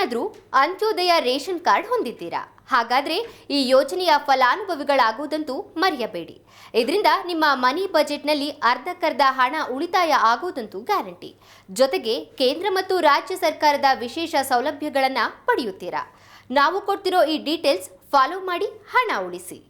ನೀವೇನಾದರೂ Antyodaya ration card ಹೊಂದಿದ್ದೀರಾ? ಹಾಗಾದರೆ ಈ ಯೋಜನೆಯ ಫಲಾನುಭವಿಗಳಾಗುವುದಂತೂ ಮರೆಯಬೇಡಿ. ಇದರಿಂದ ನಿಮ್ಮ ಮನಿ ಬಜೆಟ್ನಲ್ಲಿ ಅರ್ಧಕ್ಕರ್ಧ ಹಣ ಉಳಿತಾಯ ಆಗುವುದಂತೂ ಗ್ಯಾರಂಟಿ. ಜೊತೆಗೆ ಕೇಂದ್ರ ಮತ್ತು ರಾಜ್ಯ ಸರ್ಕಾರದ ವಿಶೇಷ ಸೌಲಭ್ಯಗಳನ್ನು ಪಡೆಯುತ್ತೀರಾ? ನಾವು ಕೊಡ್ತಿರೋ ಈ ಡೀಟೇಲ್ಸ್ ಫಾಲೋ ಮಾಡಿ ಹಣ ಉಳಿಸಿ.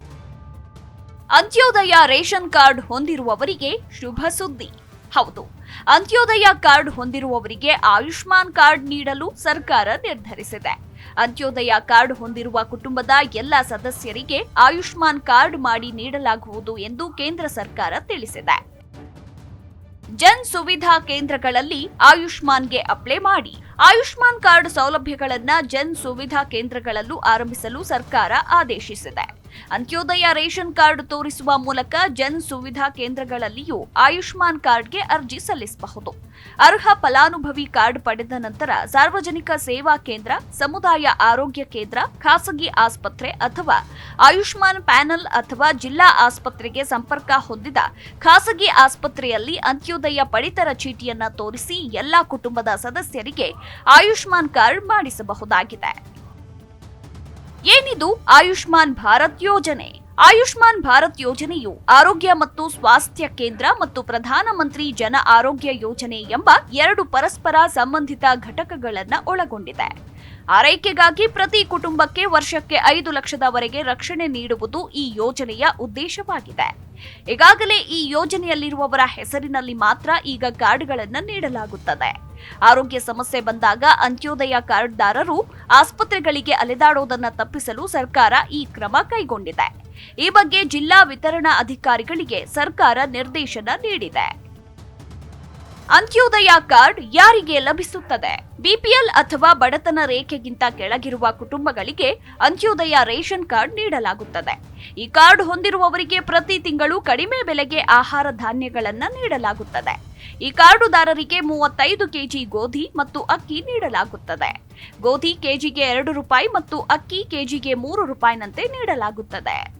ಅಂತ್ಯೋದಯ ರೇಷನ್ ಕಾರ್ಡ್ ಹೊಂದಿರುವವರಿಗೆ ಶುಭ ಸುದ್ದಿ. ಹೌದು. ಅಂತ್ಯೋದಯ ಕಾರ್ಡ್ ಹೊಂದಿರುವವರಿಗೆ ಆಯುಷ್ಮಾನ್ ಕಾರ್ಡ್ ನೀಡಲು ಸರ್ಕಾರ ನಿರ್ಧರಿಸಿದೆ. ಅಂತ್ಯೋದಯ ಕಾರ್ಡ್ ಹೊಂದಿರುವ ಕುಟುಂಬದ ಎಲ್ಲ ಸದಸ್ಯರಿಗೆ ಆಯುಷ್ಮಾನ್ ಕಾರ್ಡ್ ಮಾಡಿ ನೀಡಲಾಗುವುದು ಎಂದು ಕೇಂದ್ರ ಸರ್ಕಾರ ತಿಳಿಸಿದೆ. ಜನ್ ಸುವಿಧಾ ಕೇಂದ್ರಗಳಲ್ಲಿ ಆಯುಷ್ಮಾನ್ಗೆ ಅಪ್ಲೈ ಮಾಡಿ. ಆಯುಷ್ಮಾನ್ ಕಾರ್ಡ್ ಸೌಲಭ್ಯಗಳನ್ನು ಜನ್ ಸುವಿಧಾ ಕೇಂದ್ರಗಳಲ್ಲೂ ಆರಂಭಿಸಲು ಸರ್ಕಾರ ಆದೇಶಿಸಿದೆ. ಅಂತ್ಯೋದಯ ರೇಷನ್ ಕಾರ್ಡ್ ತೋರಿಸುವ ಮೂಲಕ ಜನ್ ಸುವಿಧಾ ಕೇಂದ್ರಗಳಲ್ಲಿಯೂ ಆಯುಷ್ಮಾನ್ ಕಾರ್ಡ್ಗೆ ಅರ್ಜಿ ಸಲ್ಲಿಸಬಹುದು. ಅರ್ಹ ಫಲಾನುಭವಿ ಕಾರ್ಡ್ ಪಡೆದ ನಂತರ ಸಾರ್ವಜನಿಕ ಸೇವಾ ಕೇಂದ್ರ, ಸಮುದಾಯ ಆರೋಗ್ಯ ಕೇಂದ್ರ, ಖಾಸಗಿ ಆಸ್ಪತ್ರೆ ಅಥವಾ ಆಯುಷ್ಮಾನ್ ಪ್ಯಾನಲ್ ಅಥವಾ ಜಿಲ್ಲಾ ಆಸ್ಪತ್ರೆಗೆ ಸಂಪರ್ಕ ಹೊಂದಿದ ಖಾಸಗಿ ಆಸ್ಪತ್ರೆಯಲ್ಲಿ ಅಂತ್ಯೋದಯ ಪಡಿತರ ಚೀಟಿಯನ್ನ ತೋರಿಸಿ ಎಲ್ಲಾ ಕುಟುಂಬದ ಸದಸ್ಯರಿಗೆ ಆಯುಷ್ಮಾನ್ ಕಾರ್ಡ್ ಮಾಡಿಸಬಹುದಾಗಿದೆ. ಏನಿದು ಆಯುಷ್ಮಾನ್ ಭಾರತ್ ಯೋಜನೆ? ಆಯುಷ್ಮಾನ್ ಭಾರತ್ ಯೋಜನೆಯು ಆರೋಗ್ಯ ಮತ್ತು ಸ್ವಾಸ್ಥ್ಯ ಕೇಂದ್ರ ಮತ್ತು ಪ್ರಧಾನಮಂತ್ರಿ ಜನ ಆರೋಗ್ಯ ಯೋಜನೆ ಎಂಬ ಎರಡು ಪರಸ್ಪರ ಸಂಬಂಧಿತ ಘಟಕಗಳನ್ನು ಒಳಗೊಂಡಿದೆ. ಆರೈಕೆಗಾಗಿ ಪ್ರತಿ ಕುಟುಂಬಕ್ಕೆ ವರ್ಷಕ್ಕೆ ಐದು ಲಕ್ಷದವರೆಗೆ ರಕ್ಷಣೆ ನೀಡುವುದು ಈ ಯೋಜನೆಯ ಉದ್ದೇಶವಾಗಿದೆ. ಈಗಾಗಲೇ ಈ ಯೋಜನೆಯಲ್ಲಿರುವವರ ಹೆಸರಿನಲ್ಲಿ ಮಾತ್ರ ಈಗ ಕಾರ್ಡ್ಗಳನ್ನು ನೀಡಲಾಗುತ್ತದೆ. ಆರೋಗ್ಯ ಸಮಸ್ಯೆ ಬಂದಾಗ ಅಂತ್ಯೋದಯ ಕಾರ್ಡ್ದಾರರು ಆಸ್ಪತ್ರೆಗಳಿಗೆ ಅಲೆದಾಡೋದನ್ನು ತಪ್ಪಿಸಲು ಸರ್ಕಾರ ಈ ಕ್ರಮ ಕೈಗೊಂಡಿದೆ. ಈ ಬಗ್ಗೆ ಜಿಲ್ಲಾ ವಿತರಣಾ ಅಧಿಕಾರಿಗಳಿಗೆ ಸರ್ಕಾರ ನಿರ್ದೇಶನ ನೀಡಿದೆ. ಅಂತ್ಯೋದಯ ಕಾರ್ಡ್ ಯಾರಿಗೆ ಲಭಿಸುತ್ತದೆ? ಬಿಪಿಎಲ್ ಅಥವಾ ಬಡತನ ರೇಖೆಗಿಂತ ಕೆಳಗಿರುವ ಕುಟುಂಬಗಳಿಗೆ ಅಂತ್ಯೋದಯ ರೇಷನ್ ಕಾರ್ಡ್ ನೀಡಲಾಗುತ್ತದೆ. ಈ ಕಾರ್ಡ್ ಹೊಂದಿರುವವರಿಗೆ ಪ್ರತಿ ತಿಂಗಳು ಕಡಿಮೆ ಬೆಲೆಗೆ ಆಹಾರ ಧಾನ್ಯಗಳನ್ನು ನೀಡಲಾಗುತ್ತದೆ. ಈ ಕಾರ್ಡುದಾರರಿಗೆ ಮೂವತ್ತೈದು ಕೆಜಿ ಗೋಧಿ ಮತ್ತು ಅಕ್ಕಿ ನೀಡಲಾಗುತ್ತದೆ. ಗೋಧಿ ಕೆಜಿಗೆ ಎರಡು ರೂಪಾಯಿ ಮತ್ತು ಅಕ್ಕಿ ಕೆಜಿಗೆ ಮೂರು ರೂಪಾಯಿನಂತೆ ನೀಡಲಾಗುತ್ತದೆ.